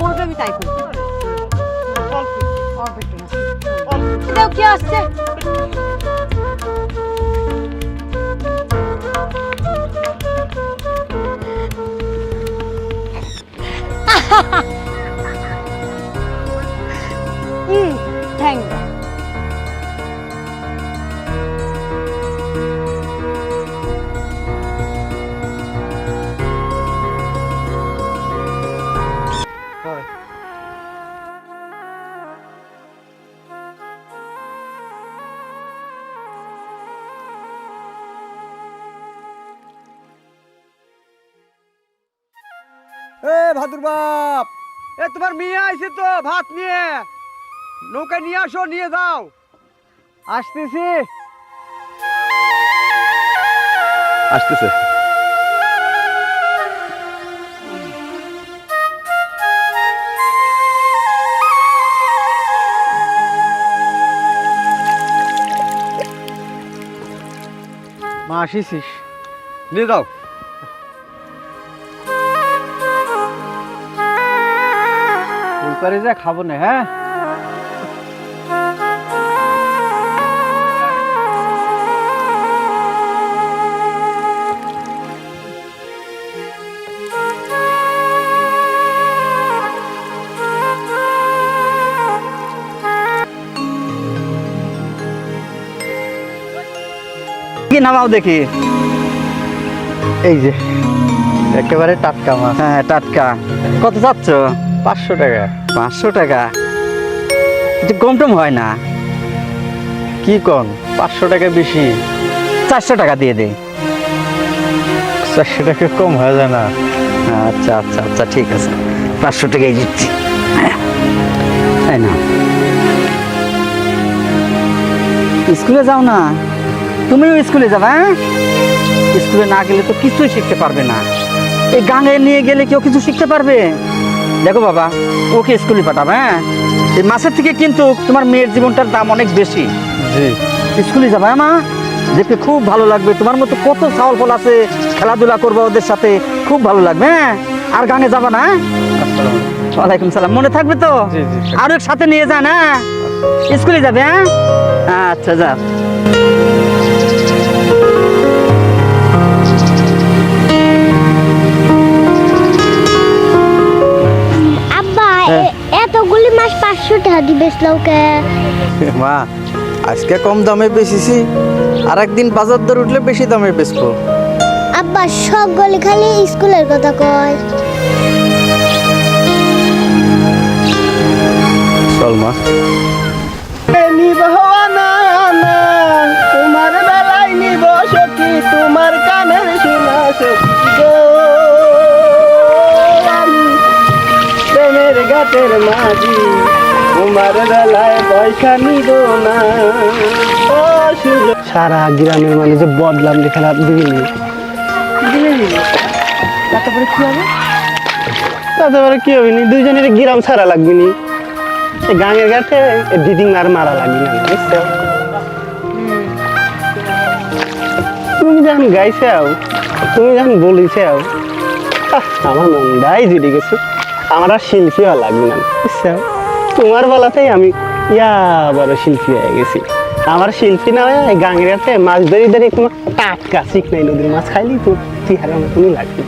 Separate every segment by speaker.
Speaker 1: বলবে আমি তাই করব না। কি আসছে কি থ্যাংক ইউ
Speaker 2: এ ভাদুর বাপ। এ তোমার মেয়ে আইছে তো ভাত নিয়ে। নৌকায় নিয়ে আসো নিয়ে যাও। আসতেছি।
Speaker 3: আসতেছে।
Speaker 2: মা আসিছিস নিয়ে যাও। পারে যা খাব না হ্যাঁ?
Speaker 4: কি নামাও দেখি?
Speaker 3: এই যে একেবারে টাটকা মাছ।
Speaker 4: হ্যাঁ টাটকা। কত চাচ্ছ?
Speaker 3: পাঁচশো টাকা।
Speaker 4: পাঁচশো টাকা? একটু কম টম হয় না।
Speaker 3: কি কম পাঁচশো টাকা বেশি।
Speaker 4: চারশো টাকা দিয়ে দে।
Speaker 3: চারশো টাকা কম হয়ে যায় না।
Speaker 4: আচ্ছা আচ্ছা আচ্ছা ঠিক আছে। পাঁচশো টাকাই দিচ্ছি। তাই না স্কুলে যাও না। তুমিও স্কুলে যাবে হ্যাঁ? স্কুলে না গেলে তো কিছুই শিখতে পারবে না। এই গাঙে নিয়ে গেলে কেউ কিছু শিখতে পারবে? দেখো বাবা ওকে স্কুলে পাঠাবে হ্যাঁ? এই মাসের থেকে কিন্তু তোমার মেয়ের জীবনটার দাম অনেক বেশি।
Speaker 3: জি।
Speaker 4: স্কুলে যাবে হ্যাঁ মা? দেখতে খুব ভালো লাগবে। তোমার মতো কত চাউল ফল আছে খেলাধুলা করব ওদের সাথে খুব ভালো লাগবে হ্যাঁ? আর গানে যাবা না হ্যাঁ? ওয়ালাইকুম সালাম। মনে থাকবে তো? আর সাথে নিয়ে যান হ্যাঁ? স্কুলে যাবে হ্যাঁ? আচ্ছা যা।
Speaker 5: এতগুলি মাছ পাঁচশো টাকা দিবেস লোকে
Speaker 3: মা আজকে কম দামে বেচেছি আর একদিন বাজার দর উঠলে বেশি দামে বেচবো।
Speaker 5: আব্বা সবগুলি খালি স্কুলের কথা কয়।
Speaker 3: চল মা।
Speaker 2: গাতের মাঝি। তোমার বেলায় পয়সা নিব না। সারা গ্রামের মানুষ বদলাম লেখা দিবি
Speaker 1: তারপরে কি হবে?
Speaker 2: তারপরে কি হবে নি? দুইজনের গ্রাম ছাড়া লাগবে নি। গাঙের ঘাটে দিদিং আর মারা লাগবে না তুমি যখন গাইছাও তুমি যখন আমার মনটাই জুড়ে গেছে। আমার আর শিল্পী হওয়া লাগবে না। বুঝছ? তোমার বলাতেই আমি ইয়া বড় শিল্পী হয়ে গেছি। আমার শিল্পী না হয় গাঙ্গিরাতে মাছ ধরি ধরে তোমার টাটকা শিখ চিকনাই নদীর মাছ খাইলি তো চেহারা মতনই লাগবে।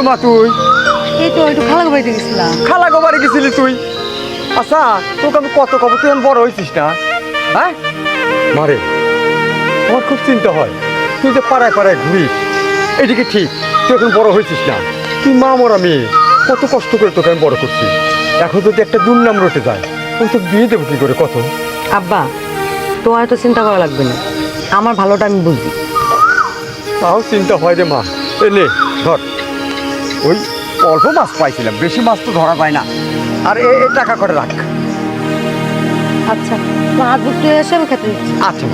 Speaker 2: গেছিল মা তুই?
Speaker 1: এই তো একটু খালাকে বাড়িতে গেছিলাম
Speaker 2: খালা গোবারে গেছিলি তুই? আচ্ছা তোকে আমি কত কব তুই বড় হয়েছিস না? হ্যাঁ? মারে আমার খুব চিন্তা হয়। তুই যে পাড়ায় পাড়ায় ঘুরিস এদিকে ঠিক তুই এখন বড় হয়েছিস না। তুই মা মরা মেয়ে কত কষ্ট করে তোকে আমি বড় করছি। এখন যদি একটা দুর্নাম রটে যায় আমি তোকে বিয়ে দেবো কি করে কত?
Speaker 1: আব্বা তোমার তো চিন্তা করা লাগবে না। আমার ভালোটা আমি বুঝি।
Speaker 2: তাও চিন্তা হয় রে মা। এ নে ধর। ওই অল্প মাছ পাইছিলাম বেশি মাছ তো ধরা পায় না। আর এ টাকা করে রাখ।
Speaker 1: আচ্ছা হাত বুঝতে এসে আমি খেতে
Speaker 6: আচ্ছা।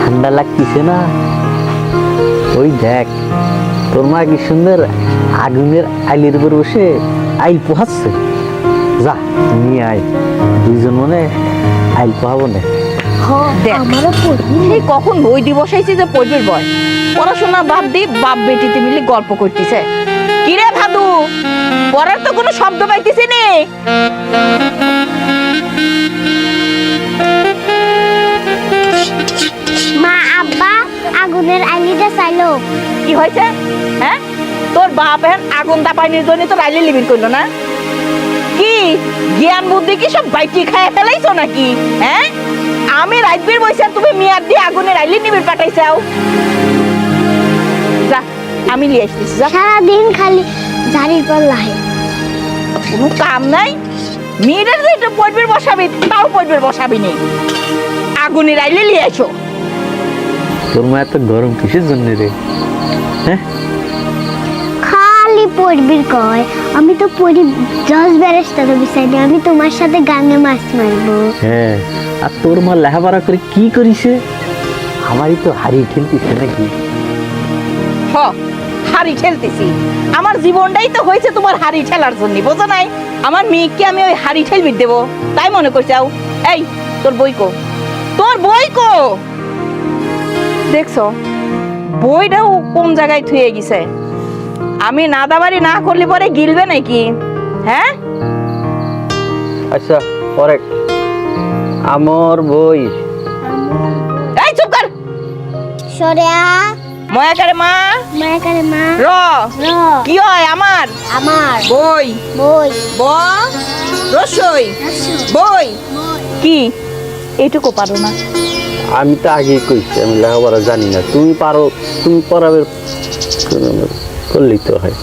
Speaker 6: ঠান্ডা লাগতেছে না? ওই দেখ তোর মা কি সুন্দর আগুনের আইলের উপর বসে আইল পোহাচ্ছে? যা নিয়ে আয়। দুইজন মনে আইল পোহাবো না।
Speaker 5: আমারও পড়বি।
Speaker 7: এই কখন বই দি বসাইছি যে পড়বির বয় পড়াশোনা বাদ দি বাপ বেটিতে মিলে গল্প করতেছে। কিরে ভাদু? পড়ার তো কোনো শব্দ পাইতেছি নে।
Speaker 5: মা আব্বা আগুনের আইলিটা চাইলো।
Speaker 7: কি হয়েছে হ্যাঁ? তোর বাপ এখন আগুন দাপাইনির জন্য তো রাইলি লিবির করল না? কি জ্ঞান বুদ্ধি কি সব বাইটি খায় ফেলাইছো নাকি? হ্যাঁ আমি রাজবীর বইছে তুমি মিয়ার দিয়ে আগুনের রাইলি নিবির পাঠাইছাও। যা আমি লিয়ে আসতেছি যা।
Speaker 5: সারাদিন খালি ঝাড়ির পর লাহে।
Speaker 7: কোনো কাম নাই। মেয়েদের যে একটু পড়বির বসাবি তাও পড়বির বসাবি নি। আগুনে রাইলে লিয়ে এসো
Speaker 6: তোর মা এত গরম কিসের জন্য রে? হ্যাঁ
Speaker 5: পড়বির কয়? আমি তো পড়ি জজ ব্যারেস্টার বিচারি আমি তোমার সাথে গাঙে মাছ মারবো।
Speaker 6: হ্যাঁ আর তোর মা লেখাপড়া করে কি করিছে? আমারই তো হারিয়ে ঠেলতিছে নাকি?
Speaker 7: হ হাড়ি ঠেলতেছি আমার জীবনটাই তো হয়েছে তোমার হাড়ি ঠেলার জন্য বোঝো নাই? আমার মেয়েকে আমি ওই হাড়ি ঠেলবি দেবো তাই মনে করছাও এই তোর বই কো। তোর বই কো? দেখছ বইটাও কোন জায়গায় থুয়ে গেছে? আমি নাদাবাড়ি না করলে পরে গিলবে নাকি? হ্যাঁ?
Speaker 6: আচ্ছা পরে। আমার বই।
Speaker 7: এই চুপ কর।
Speaker 5: সরিয়া।
Speaker 7: ময়াকারে মা।
Speaker 5: মায়া করে মা।
Speaker 7: র।
Speaker 5: র।
Speaker 7: কি হয় আমার?
Speaker 5: আমার।
Speaker 7: বই।
Speaker 5: বই।
Speaker 7: ব। রসই। বই। কি? এইটুকু পারো না।
Speaker 8: আমি তো আগেই কইছি আমি লেখাপড়া জানি না। তুমি পারো তুমি পড়াবে। করলেই হয়।